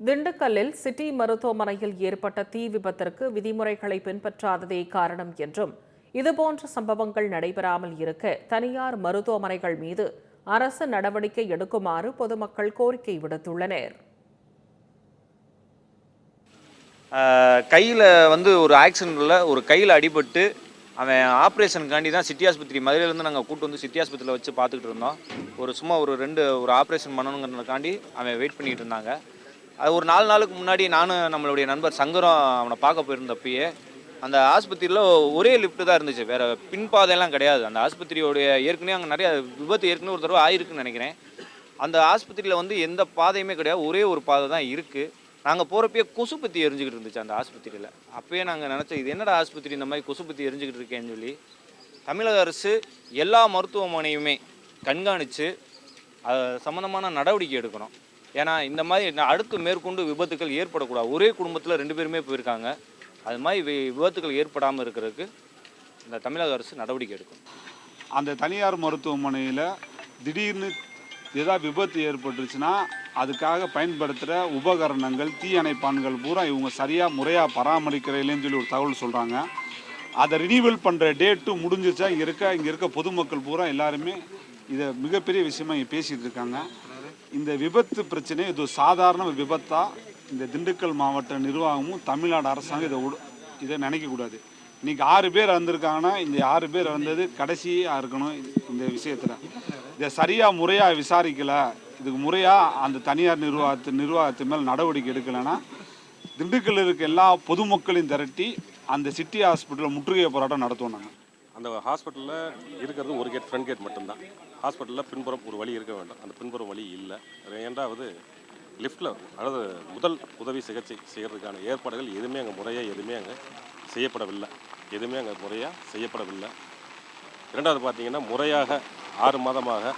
திண்டுக்கல்லில் சிட்டி மருத்துவமனையில் ஏற்பட்ட தீ விபத்திற்கு விதிமுறைகளை பின்பற்றாததே காரணம் என்றும் இதுபோன்ற சம்பவங்கள் நடைபெறாமல் இருக்க தனியார் மருத்துவமனைகள் மீது அரசு நடவடிக்கை எடுக்குமாறு பொதுமக்கள் கோரிக்கை விடுத்துள்ளனர். கையில் வந்து ஒரு ஆக்சிடெண்ட்டில் ஒரு கையில் அடிபட்டு அவன் ஆப்ரேஷனுக்காண்டி தான் சிட்டி ஆஸ்பத்திரி மதுரையிலேருந்து நாங்கள் கூட்டு வந்து சிட்டி ஆஸ்பத்திரியில் வச்சு பார்த்துக்கிட்டு இருந்தோம். ஒரு சும்மா ஒரு ரெண்டு ஒரு ஆப்ரேஷன் பண்ணணுங்கிறதுக்காண்டி அவன் வெயிட் பண்ணிகிட்டு இருந்தாங்க. அது ஒரு நாலு நாளுக்கு முன்னாடி நானும் நம்மளுடைய நண்பர் சங்கரம் அவனை பார்க்க போயிருந்தப்பயே அந்த ஆஸ்பத்திரியில் ஒரே லிஃப்ட் தான் இருந்துச்சு. வேறு பின்பாதையெல்லாம் கிடையாது. அந்த ஆஸ்பத்திரியோடைய ஏற்கனவே அங்கே நிறைய விபத்து ஏற்கனவே ஒரு தடவை ஆயிருக்குன்னு நினைக்கிறேன். அந்த ஆஸ்பத்திரியில் வந்து எந்த பாதையுமே கிடையாது. ஒரே ஒரு பாதை தான் இருக்குது நாங்கள் போகிறப்பயே கொசுப்பத்தி எரிஞ்சுக்கிட்டு இருந்துச்சு அந்த ஆஸ்பத்திரியில். அப்போயே நாங்கள் நினச்சோம் இது என்னடா ஆஸ்பத்திரி இந்த மாதிரி கொசுப்பத்தி எரிஞ்சுக்கிட்டு இருக்கேன்னு சொல்லி. தமிழக அரசு எல்லா மருத்துவமனையுமே கண்காணித்து அது சம்மந்தமான நடவடிக்கை எடுக்கணும். ஏன்னா இந்த மாதிரி அடுத்து மேற்கொண்டு விபத்துக்கள் ஏற்படக்கூடாது. ஒரே குடும்பத்தில் ரெண்டு பேருமே போயிருக்காங்க. அது மாதிரி விபத்துக்கள் ஏற்படாமல் இருக்கிறதுக்கு இந்த தமிழக அரசு நடவடிக்கை எடுக்கும். அந்த தனியார் மருத்துவமனையில் திடீர்னு ஏதாவது விபத்து ஏற்பட்டுருச்சுன்னா அதுக்காக பயன்படுத்துகிற உபகரணங்கள் தீயணைப்பான்கள் பூரா இவங்க சரியாக முறையாக பராமரிக்கிறதில்லைன்னு சொல்லி ஒரு தகவல் சொல்கிறாங்க அதை ரினியூவல் பண்ணுற டேட்டும் முடிஞ்சிருச்சா இங்கே இருக்க இங்கே இருக்க பொதுமக்கள் பூரா எல்லாருமே இதை மிகப்பெரிய விஷயமா இங்கே பேசிகிட்டு இருக்காங்க. இந்த விபத்து பிரச்சனை இது சாதாரண விபத்தாக விபத்தா? இந்த திண்டுக்கல் மாவட்ட நிர்வாகமும் தமிழ்நாடு அரசாங்கம் இதை உட- இதை நினைக்கக்கூடாது இன்னைக்கு ஆறு பேர் இறந்துருக்காங்கன்னா இந்த ஆறு பேர் இறந்தது கடைசியாக இருக்கணும் இந்த விஷயத்தில். இதை சரியாக முறையாக விசாரிக்கலை. இதுக்கு முறையாக அந்த தனியார் நிர்வாகத்து நிர்வாகத்து மேல் நடவடிக்கை எடுக்கலைன்னா திண்டுக்கல் இருக்க எல்லா பொதுமக்களையும் திரட்டி அந்த சிட்டி ஹாஸ்பிட்டலில் முற்றுகை போராட்டம் நடத்துவோம் நாங்கள் அந்த ஹாஸ்பிட்டலில் இருக்கிறது ஒரு கேட் ஃப்ரண்ட் கேட் மட்டும்தான். ஹாஸ்பிட்டலில் பின்புறம் ஒரு வழி இருக்க வேண்டும். அந்த பின்புறம் வழி இல்லை. ரெண்டாவது லிஃப்ட்டில் அதாவது முதல் உதவி சிகிச்சை செய்கிறதுக்கான ஏற்பாடுகள் எதுவுமே அங்கே முறையாக எதுவுமே அங்கே செய்யப்படவில்லை. எதுவுமே அங்கே முறையாக செய்யப்படவில்லை. இரண்டாவது பார்த்தீங்கன்னா முறையாக ஆறு மாதமாக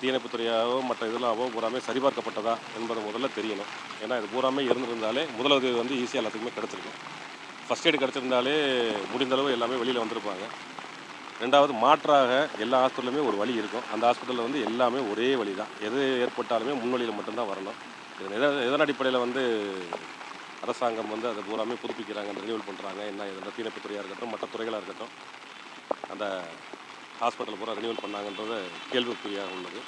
தீயணைப்புத்துறையாவோ மற்ற இதெல்லாவோ பூராமே சரிபார்க்கப்பட்டதா என்பது முதல்ல தெரியணும். ஏன்னா இது பூராமே இருந்திருந்தாலே முதலுதவி வந்து ஈஸியாக எல்லாத்துக்குமே கிடச்சிருக்கும். ஃபஸ்ட் எய்டு கிடச்சிருந்தாலே முடிந்தளவு எல்லாமே வெளியில் வந்திருப்பாங்க. ரெண்டாவது மாற்றாக எல்லா ஹாஸ்பிட்டலுமே ஒரு வழி இருக்கும். அந்த ஹாஸ்பிட்டலில் வந்து எல்லாமே ஒரே வழி தான் எது ஏற்பட்டாலுமே முன்வழியில் மட்டும்தான் வரணும். இது எத எதன் அடிப்படையில் வந்து அரசாங்கம் வந்து அதை பூராமே புதுப்பிக்கிறாங்க ரினியூவல் பண்ணுறாங்க என்ன இந்த தீரப்பு துறையாக இருக்கட்டும் மற்ற துறைகளாக இருக்கட்டும் அந்த ஹாஸ்பிட்டல் பூரா ரினியூவல் பண்ணாங்கன்றது கேள்விக்குறியாக உள்ளது.